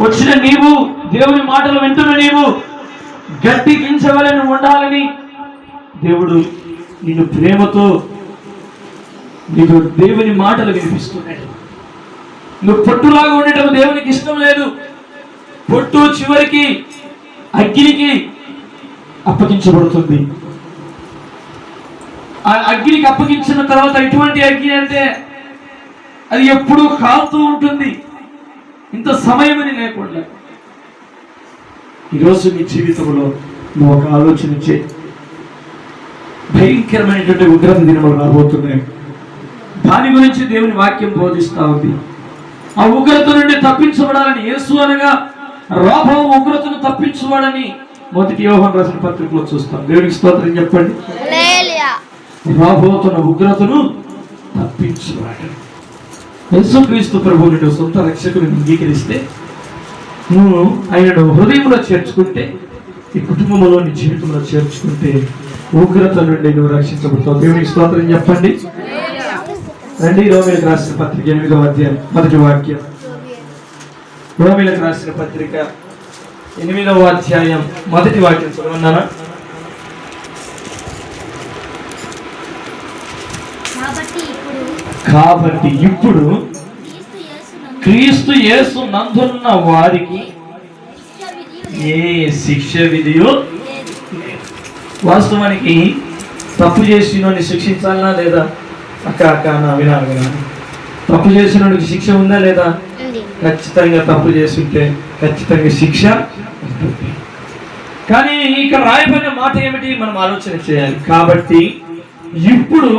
వచ్చిన నీవు దేవుని మాటలు వింటున్న నీవు గట్టి గించవలని ఉండాలని దేవుడు నిన్ను ప్రేమతో నీకు దేవుని మాటలు వినిపిస్తున్నాడు. నువ్వు పొట్టులాగా ఉండటం దేవునికి ఇష్టం లేదు. పొట్టు చివరికి అగ్నికి అప్పగించబడుతుంది. ఆ అగ్నికి అప్పగించిన తర్వాత ఎటువంటి అగ్ని అంటే అది ఎప్పుడూ కాలుతూ ఉంటుంది. ఇంత సమయం అని లేకుండా. ఈరోజు నీ జీవితంలో నువ్వు ఒక ఆలోచన చేయి భయంకరమైనటువంటి ఉగ్రత దినములు రాబోతున్నాయి. దాని గురించి దేవుని వాక్యం బోధిస్తా ఉంది. ఆ ఉగ్రత నుండి తప్పించబడాలని యేసు అనగా రాబో ఉగ్రతను తప్పించబడని మొదటి యోహన్ రాసిన పత్రికలో చూస్తాం. దేవునికి స్తోత్రం చెప్పండి. హల్లెలూయా. రాబోతున్న ఉగ్రతను తప్పించబడాలి యేసుక్రీస్తు ప్రభువుని సొంత రక్షకుని అంగీకరిస్తే నువ్వు ఆయనను హృదయంలో చేర్చుకుంటే ఈ కుటుంబంలో నీ జీవితంలో చేర్చుకుంటే ఉగ్రత నుండి నువ్వు రక్షించబడతావు. దేవునికి స్తోత్రం చెప్పండి. రండి రోమిలకు రాసిన పత్రిక ఎనిమిదవ అధ్యాయం మొదటి వాక్యం. రోమిలకు రాసిన పత్రిక ఎనిమిదవ అధ్యాయం మొదటి వాక్యం చదవన్నానా కాబట్టి ఇప్పుడు కాబట్టి ఇప్పుడు క్రీస్తు యేసు నందున్న వారికి ఏ శిక్ష విధియో. వాస్తవానికి తప్పు చేసిన శిక్షించాలనా లేదా? అక్క అక్క నా వినాలి వినాలి. తప్పు చేసిన శిక్ష ఉందా లేదా? ఖచ్చితంగా తప్పు చేస్తుంటే ఖచ్చితంగా శిక్ష కానీ ఇక్కడ రాయబడిన మాట ఏమిటి? మనం ఆలోచన చేయాలి. కాబట్టి ఇప్పుడు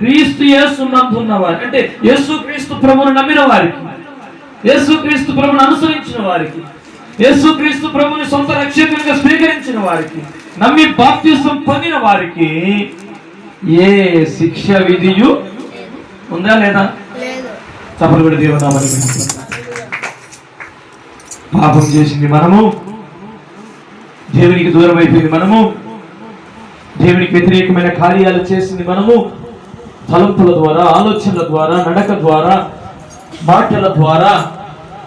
క్రీస్తు యేసు నందున్న వారి అంటే యేసు క్రీస్తు ప్రభువును నమ్మిన వారికి యేసు క్రీస్తు ప్రభువును అనుసరించిన వారికి యేసు క్రీస్తు ప్రభుని సొంత రక్షకునిగా స్వీకరించిన వారికి నమ్మి బాప్తిసం పొందిన వారికి ఏ శిక్ష విధియు ఉందా లేదా? లేదు. చప్పలు కూడా దేవునామని పాపం చేసింది మనము. దేవునికి దూరం అయిపోయింది మనము. దేవునికి వ్యతిరేకమైన కార్యాలు చేసింది మనము. తలంపుల ద్వారా ఆలోచనల ద్వారా నడక ద్వారా మాటల ద్వారా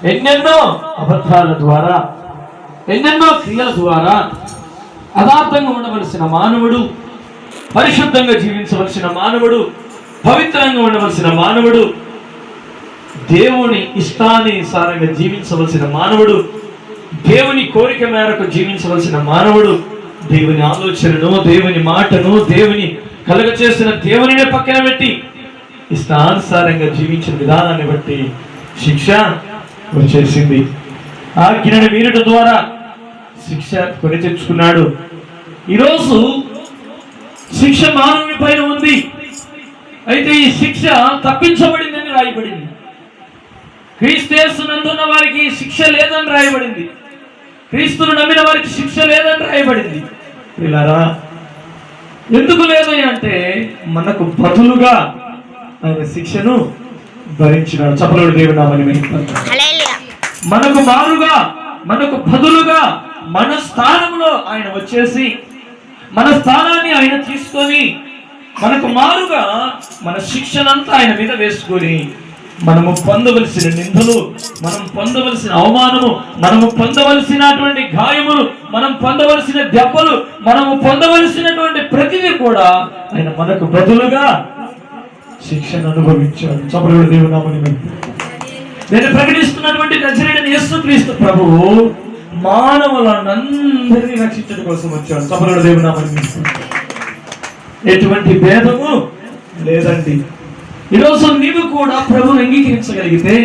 ఎన్నెన్నో అబద్ధాల ద్వారా ఎన్నెన్నో క్రియల ద్వారా అదార్థంగా ఉండవలసిన మానవుడు పరిశుద్ధంగా జీవించవలసిన మానవుడు పవిత్రంగా ఉండవలసిన మానవుడు దేవుని ఇష్టానుసారంగా జీవించవలసిన మానవుడు దేవుని కోరిక మేరకు జీవించవలసిన మానవుడు దేవుని ఆలోచనను దేవుని మాటను దేవుని కలుగ చేసిన దేవునినే పక్కన పెట్టి ఇష్టానుసారంగా జీవించిన విధానాన్ని బట్టి శిక్ష వచ్చేసింది. ఆజ్ఞని వీరుడు ద్వారా శిక్ష కొని తెచ్చుకున్నాడు. ఈరోజు శిక్ష మానవుని పైన ఉంది. అయితే ఈ శిక్ష తప్పించబడిందని రాయబడింది. క్రీస్తు నందున్న వారికి శిక్ష లేదని రాయబడింది. క్రీస్తును నమ్మిన వారికి శిక్ష లేదని రాయబడింది. పిల్లరా ఎందుకు లేదు అంటే మనకు బదులుగా ఆయన శిక్షను భరించినాడు చపలుడు మహిమపరచు. హల్లెలూయా మనకు మారుగా మనకు బదులుగా మన స్థానంలో ఆయన వచ్చేసి మన స్థానాన్ని ఆయన తీసుకొని మనకు మారుగా మన శిక్షనంతా ఆయన మీద వేసుకొని మనము పొందవలసిన నిందలు మనం పొందవలసిన అవమానము మనము పొందవలసినటువంటి గాయములు మనం పొందవలసిన దెబ్బలు మనము పొందవలసినటువంటి ప్రతిదీ కూడా ఆయన మనకు బదులుగా శిక్షను అనుభవించాడు. చపరుడు దేవునామని నేను ప్రకటిస్తున్నటువంటి నజరేడని యేసుక్రీస్తు ప్రభువు మానవులందరినీ రక్షించడం కోసం వచ్చాడు. చపరుడు దేవునామని ఎటువంటి భేదము లేదండి. ఈరోజు నీవు కూడా ప్రభుని అంగీకరించగలిగితే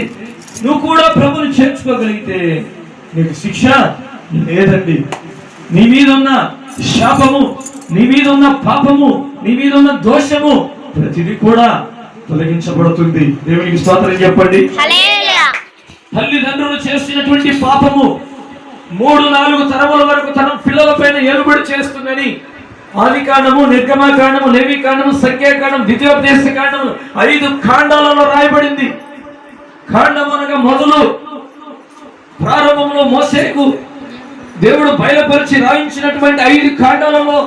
నువ్వు కూడా ప్రభుని చేర్చుకోగలిగితే నీకు శిక్ష లేదండి. నీ మీద ఉన్న శాపము నీ మీద ఉన్న పాపము నీ మీద ఉన్న దోషము ప్రతిదీ కూడా తొలగించబడుతుంది. దేవునికి స్తోత్రం చెప్పండి. తల్లిదండ్రులు చేసినటువంటి పాపము మూడు నాలుగు తరముల వరకు తన పిల్లల పైన ఏలుబడి చేస్తుందని ఆది కాండము నిర్గమ కాండము లేవి సంఖ్యాకాండం ద్వితీయోపదేశ కాండము ఐదు కాండాలలో రాయబడింది. కాండం అనగా మొదలు ప్రారంభంలో మోసేకు దేవుడు బయలుపరిచి రాయించినటువంటి ఐదు కాండాలలో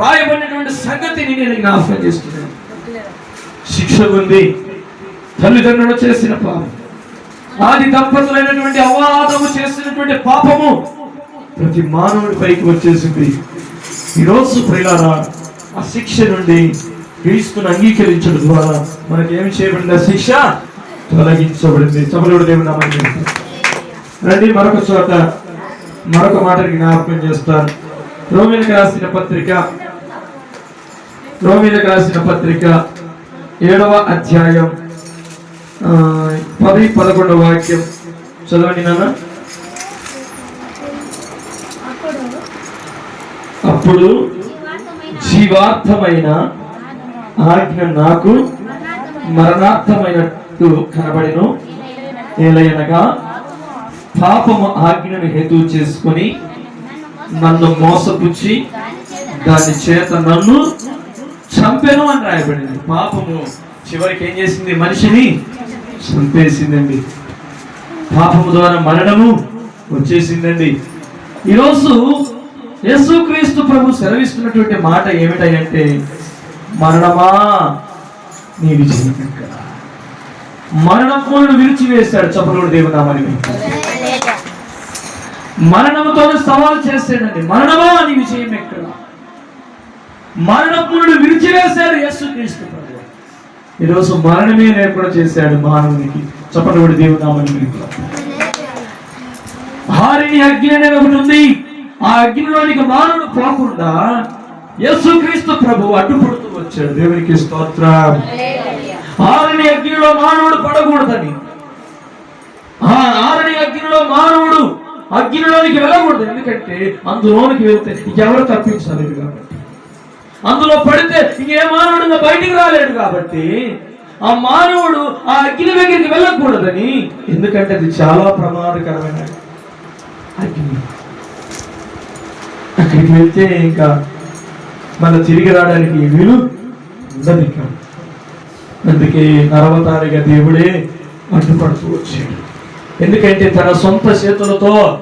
రాయబడినటువంటి సంగతిని నేను జ్ఞాపకం చేస్తున్నాను. శిక్ష ఉంది. తల్లిదండ్రులు చేసిన పాపం. ఆది దంపతులైనటువంటి అవాదము చేసినటువంటి పాపము ప్రతి మానవుడి పైకి వచ్చేసింది. ఈరోజు ప్రియులారా ఆ శిక్ష నుండి క్రీస్తుని అంగీకరించడం ద్వారా మనకి ఏమి చేయబడింది? ఆ శిక్ష తొలగించబడింది. చమలుడు దేవుడు రండి మరొక చోట మరొక మాటకి జ్ఞాపకం చేస్తాను రోమిలకు రాసిన పత్రిక రోమిలకు రాసిన పత్రిక ఏడవ అధ్యాయం ఆ, పది పదకొండవ వాక్యం. చదవండి నాన్న. అప్పుడు జీవార్థమైన ఆజ్ఞ నాకు మరణార్థమైనట్టు కనబడిను. ఏలయనగా పాపము ఆజ్ఞను హేతు చేసుకొని నన్ను మోసపుచ్చి దాని చేత నన్ను చంపెను అని రాయబడింది. పాపము చివరికి ఏం చేసింది మనిషిని? చంపేసిందండి. పాపము ద్వారా మరణము వచ్చేసిందండి. ఈరోజు యేసుక్రీస్తు ప్రభు సెలవిస్తున్నటువంటి మాట ఏమిటంటే మరణమా నీ విజయం ఎక్కడ మరణములను విరిచివేశాడు చపలుడు దేవునామని మరణముతో సవాల్ చేస్తాడండి మరణమా నీ విజయం ఎక్కడ? మరణములను విరిచివేశాడు యేసుక్రీస్తు ప్రభు. ఈరోజు మరణమే లేకుండా చేశాడు మానవునికి చపలుడు దేవునామని హారిని అగ్ని అనేది ఒకటి ఉంది. ఆ అగ్నిలోనికి మానవుడు పోకుండా యేసుక్రీస్తు ప్రభు అడ్డుపడుతూ వచ్చాడు. దేవునికి స్తోత్రం. ఆరని అగ్నిలో మానవుడు పడకూడదని. ఆ ఆరని అగ్నిలో మానవుడు అగ్నిలోనికి వెళ్ళకూడదు. ఎందుకంటే అందులోనికి వెళ్తే ఎవరు తప్పించలేదు కాబట్టి. అందులో పడితే ఇంకే మానవుడు బయటికి రాలేడు కాబట్టి ఆ మానవుడు ఆ అగ్ని దగ్గరికి వెళ్ళకూడదని. ఎందుకంటే అది చాలా ప్రమాదకరమైన అగ్ని. అక్కడికి వెళ్తే ఇంకా మన తిరిగి రావడానికి వీలు ఉండదు. ఇంకా అందుకే నరవతారిగా దేవుడే అడ్డుపడుతూ వచ్చాడు. ఎందుకంటే తన సొంత చేతులతో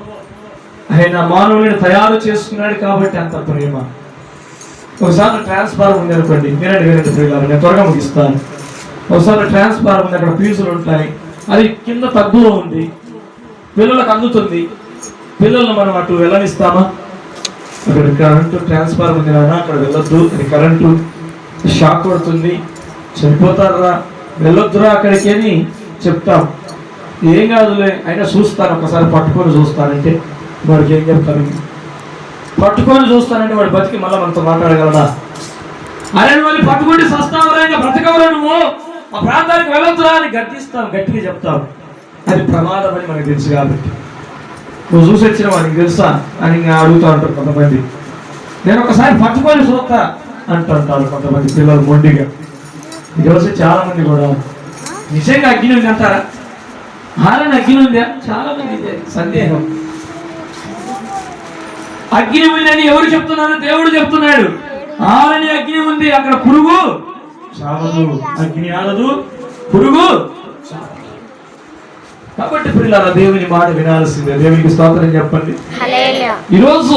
ఆయన మానవుని తయారు చేసుకున్నాడు కాబట్టి అంత ప్రేమ. ఒకసారి ట్రాన్స్ఫార్మర్ ఉంది అనుకోండి. వినండి వినండి ప్రియులారు నేను త్వరగా ముగిస్తాను. ఒకసారి ట్రాన్స్ఫార్మర్ ఉంది అక్కడ ఫీజులు ఉంటాయి. అది కింద తగ్గులో ఉంది. పిల్లలకు అందుతుంది. పిల్లలను మనం అటు వెళ్ళనిస్తామా? అక్కడ కరెంటు ట్రాన్స్ఫార్మర్ ఉంది నాన్న అక్కడ వెళ్ళొద్దు. అది కరెంటు షాక్ కొడుతుంది. చనిపోతారా? వెళ్ళొద్దురా అక్కడికి అని చెప్తాం. ఏం కాదులే అయినా చూస్తాను ఒకసారి పట్టుకొని చూస్తానంటే వాడికి ఏం చెప్తాను పట్టుకొని చూస్తానంటే వాడు బతికి మళ్ళీ మనతో మాట్లాడగలడా? అరే వాళ్ళు పట్టుకుంటే సస్తావరా ఇంకా బ్రతకవరా నువ్వు? ఆ ప్రాంతానికి వెళ్ళొద్దురా అని గట్టిస్తాం గట్టిగా చెప్తాం. అది ప్రమాదం అని మనకు తెలుసు కాబట్టి. నువ్వు చూసి వచ్చిన వాడికి తెలుసా? అని ఇంకా అడుగుతూ ఉంటారు కొంతమంది. నేను ఒకసారి పట్టుకొని చూస్తా అంటుంటారు కొంతమంది పిల్లలు మొండిగా. ఈరోజు చాలా మంది కూడా. నిజంగా అగ్ని ఉంది అంటారా? హారని అగ్ని ఉందా? చాలా మంది ఇదే సందేహం. అగ్ని ఉందని ఎవరు చెప్తున్నారు? దేవుడు చెప్తున్నాడు. ఆలని అగ్ని ఉంది అక్కడ పురుగు. చాలదు. అగ్ని ఆలదు. పురుగు. కాబట్టి పిల్లల దేవుని మాట వినాల్సిందే. దేవునికి స్తోత్రం చెప్పండి. ఈరోజు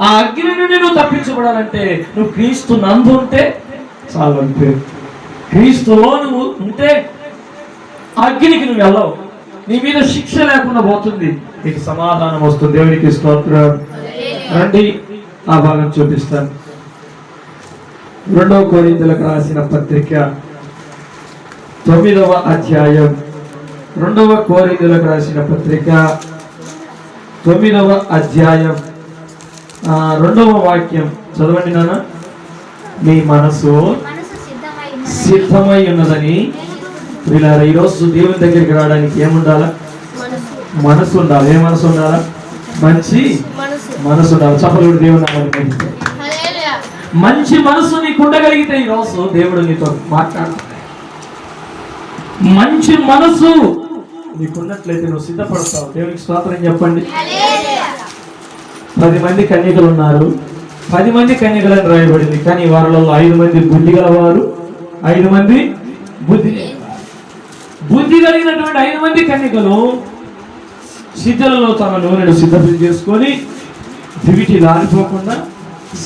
ఆ అగ్ని నుండి నువ్వు తప్పించబడాలంటే నువ్వు క్రీస్తు నందు ఉంటే చాలు అంతే క్రీస్తులో నువ్వు ఉంటే అగ్నికి నువ్వు వెళ్ళవు. నీ మీద శిక్ష లేకుండా పోతుంది. నీకు సమాధానం వస్తుంది. దేవునికి స్తోత్రం. రండి ఆ భాగం చూపిస్తాను. రెండవ కోరింతలకు రాసిన పత్రిక తొమ్మిదవ అధ్యాయం. రెండవ కోరింతలకు రాసిన పత్రిక తొమ్మిదవ అధ్యాయం. రెండవ వాక్యం. చదవండి నాన్న. మీ మనసు సిద్ధమై ఉన్నది. సిద్ధమై ఉన్నదని వీళ్ళారా ఈరోజు దేవుని దగ్గరికి రావడానికి ఏముండాలా? మనసు. ఉండాలి? ఏ మనసు ఉండాలా? మంచి మనసు. ఉండాలి? చప్పలుడు దేవుని నామాన్ని మంచి మనసు నీకు ఉండగలిగితే ఈ రోజు దేవుడు నీతో మాట్లాడుతాడు. మంచి మనసు. నీకున్నట్లయితే నువ్వు సిద్ధపడతావు. దేవునికి స్తోత్రం చెప్పండి. హల్లెలూయా. పది మంది కన్యకలు ఉన్నారు పది మంది కన్యకలను రాయబడింది. కానీ వారిలో ఐదు మంది బుద్ధి గలవారు. ఐదు మంది బుద్ధి. బుద్ధి కలిగినటువంటి ఐదు మంది కన్యకలు సిద్ధలలో తమ నూనెను సిద్ధం చేసుకొని దివిటి లారిపోకుండా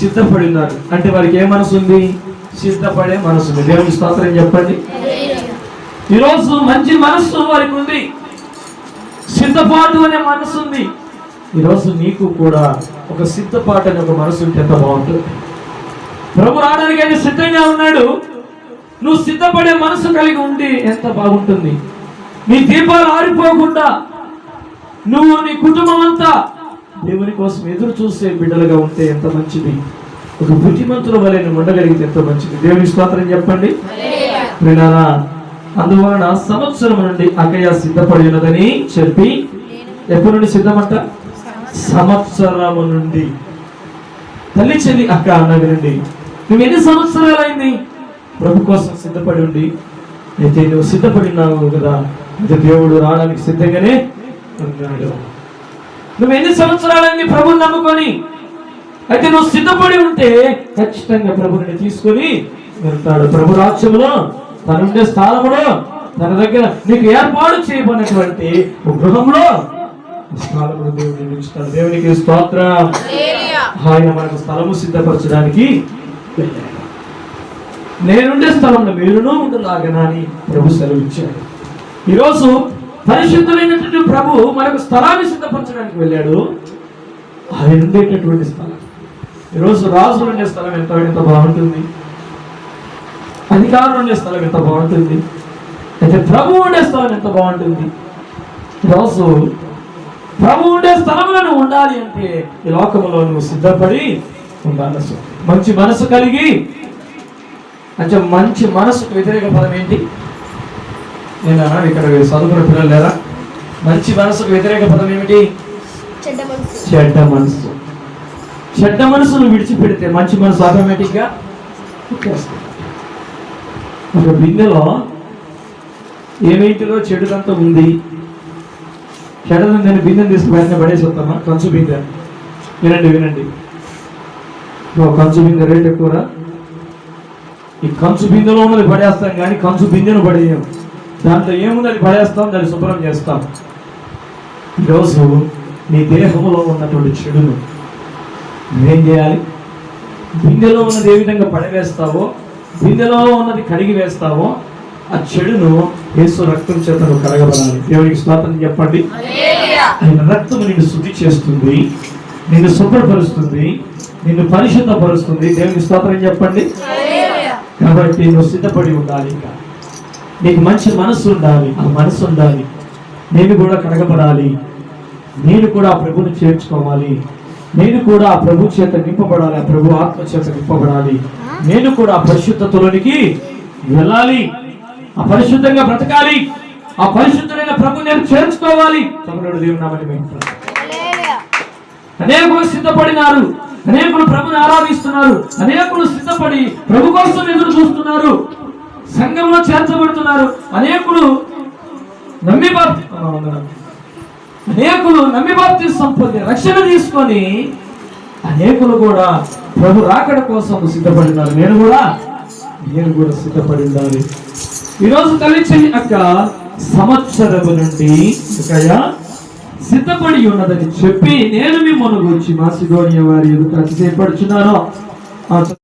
సిద్ధపడి ఉన్నారు అంటే వారికి ఏ మనసు ఉంది? సిద్ధపడే మనసు ఉంది. దేవుని స్తోత్రం చెప్పండి. ఈరోజు మంచి మనస్సు వారికి ఉంది. సిద్ధపాటు అనే మనసు ఉంది. ఈరోజు నీకు కూడా ఒక సిద్ధపాటు అనే ఒక మనసు ఉంటే ఎంత బాగుంటుంది. ప్రభు రావడానికి ఆయన సిద్ధంగా ఉన్నాడు. నువ్వు సిద్ధపడే మనసు కలిగి ఉండి ఎంత బాగుంటుంది. నీ దీపాలు ఆరిపోకుండా నువ్వు నీ కుటుంబం అంతా దేవుని కోసం ఎదురు చూసే బిడ్డలుగా ఉంటే ఎంత మంచిది. ఒక బుద్ధిమంతుల వలె నువ్వు ఉండగలిగితే ఎంత మంచిది. దేవుని స్తోత్రం చెప్పండి. వినారా అందువలన సంవత్సరం నుండి అక్కయ్య సిద్ధపడి ఉన్నదని చెప్పి ఎప్పటి నుండి సిద్ధమంట? సంవత్సరము నుండి. తల్లి చెల్లి అక్క అన్న వినండి నువ్వు ఎన్ని సంవత్సరాలైంది? ప్రభు కోసం సిద్ధపడి ఉండి. అయితే నువ్వు సిద్ధపడి ఉన్నావు కదా. అయితే దేవుడు రావడానికి సిద్ధంగానే ఉన్నాడు. నువ్వు ఎన్ని సంవత్సరాలైంది ప్రభుని నమ్ముకొని? అయితే నువ్వు సిద్ధపడి ఉంటే ఖచ్చితంగా ప్రభుని తీసుకొని వెళ్తాడు. ప్రభు రాజ్యంలో తనుండే స్థానములో తన దగ్గర నీకు ఏర్పాటు చేయబడినటువంటి గృహంలో స్థానములు దేవుడు నిర్మిస్తాడు దేవునికి స్తోత్రం. ఆయన మనకు స్థలము సిద్ధపరచడానికి నేనుండే స్థలంలో మీరును ఉండలాగనా అని ప్రభు సెలవిచ్చాడు. ఈరోజు పరిశుద్ధమైనటువంటి ప్రభు మనకు స్థలాన్ని సిద్ధపరచడానికి వెళ్ళాడు. ఆయన ఉండేటటువంటి స్థలం. ఈరోజు రాజులు ఉండే స్థలం ఎంత ఎంత బాగుంటుంది. అధికారులు ఉండే స్థలం ఎంత బాగుంటుంది? అయితే ప్రభు ఉండే స్థలం ఎంత బాగుంటుంది? ఈరోజు ప్రభు ఉండే స్థలంలో నువ్వు ఉండాలి అంటే ఈ లోకంలో నువ్వు సిద్ధపడి ఉండాలి అసలు. మంచి మనసు కలిగి అంటే మంచి మనసుకు వ్యతిరేక పదం ఏంటి? నేనా ఇక్కడ చదువుకున్న పిల్లలు లేరా? మంచి మనసుకు వ్యతిరేక పదం ఏమిటి? చెడ్డ మనసు. చెడ్డ మనసు. చెడ్డ మనసును విడిచిపెడితే మంచి మనసు ఆటోమేటిక్గా వచ్చేస్తుంది. ఒక బిందెలో ఏమేంటిలో చెడుదంతా ఉంది. చెడదందని బిందెని తీసుకు బయట పడేసి వస్తామా? కంచు బిందె. వినండి వినండి. ఓ కంచు బిందె రేట్ ఎక్కువరా ఈ కంచు బిందెలో ఉన్నది పడేస్తాం కానీ కంచు బిందెను పడేయం. దాంట్లో ఏముంది అది పడేస్తాం దాన్ని శుభ్రం చేస్తాం. ఈరోజు నీ దేహంలో ఉన్నటువంటి చెడును నువ్వేం చేయాలి? బిందెలో ఉన్నది ఏ విధంగా పడవేస్తావో బిందెలో ఉన్నది కడిగి వేస్తావో ఆ చెడును యేసు రక్తం చేత నువ్వు కడగబడాలి. దేవునికి స్తోత్రం చెప్పండి. ఆయన రక్తం నిన్ను శుద్ధి చేస్తుంది నిన్ను శుభ్రపరుస్తుంది నిన్ను పరిశుద్ధపరుస్తుంది. దేవునికి స్తోత్రం చెప్పండి. కాబట్టి నువ్వు సిద్ధపడి ఉండాలి ఇంకా. నీకు మంచి మనసు ఉండాలి. ఆ మనసు ఉండాలి. నేను కూడా కడగబడాలి. నేను కూడా ఆ ప్రభుని చేర్చుకోవాలి. నేను కూడా ఆ ప్రభు చేత నింపబడాలి. ఆ ప్రభు ఆత్మ చేత నింపబడాలి. నేను కూడా ఆ పరిశుద్ధతలోనికి వెళ్ళాలి. ఆ పరిశుద్ధంగా బ్రతకాలి. ఆ పరిశుద్ధమైన ప్రభు నేను చేర్చుకోవాలి. అనేకులు సిద్ధపడినారు. అనేకులు ప్రభుని ఆరాధిస్తున్నారు. అనేకులు సిద్ధపడి ప్రభు కోసం ఎదురు చూస్తున్నారు. సంఘంలో చేర్చబడుతున్నారు. అనేకులు నమ్మి అనేకులు నమ్మి బాప్తి పొంది రక్షణ తీసుకొని అనేకులు కూడా ప్రభు రాకడ కోసం సిద్ధపడినారు. నేను కూడా నేను కూడా సిద్ధపడి ఉండాలి ఈరోజు తల్లి చెల్లి అక్క సంవత్సరము నుండి అక్కయ్య సిద్ధపడి ఉన్నదని చెప్పి నేను మిమ్మల్ని గురించి మాసిడోనియ వారి ఎదుట చేపడుచున్నాను